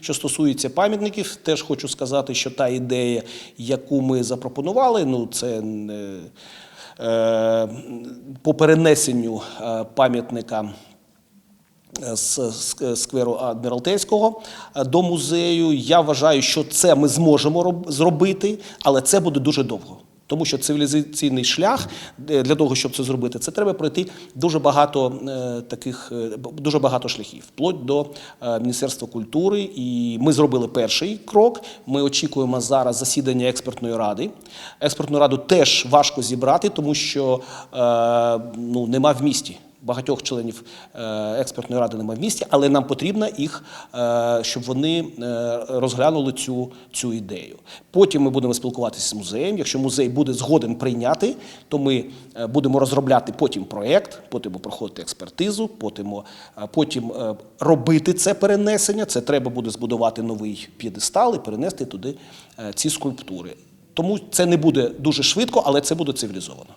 Що стосується пам'ятників, теж хочу сказати, що та ідея, яку ми запропонували, ну це не, е, по перенесенню е, пам'ятника з з скверу Адміралтейського е, до музею. Я вважаю, що це ми зможемо роб- зробити, але це буде дуже довго. Тому що цивілізаційний шлях е, для того, щоб це зробити, це треба пройти дуже багато е, таких е, дуже багато шляхів, вплоть до Міністерства культури. І ми зробили перший крок. Ми очікуємо зараз засідання експертної ради. Експертну раду теж важко зібрати, тому що ну, нема в місті. Багатьох членів е, експертної ради немає в місті, але нам потрібно їх, е, щоб вони е, розглянули цю, цю ідею. Потім ми будемо спілкуватися з музеєм. Якщо музей буде згоден прийняти, то ми будемо розробляти потім проєкт, потім проходити експертизу, потім, потім робити це перенесення. Це треба буде збудувати новий п'єдестал і перенести туди ці скульптури. Тому це не буде дуже швидко, але це буде цивілізовано.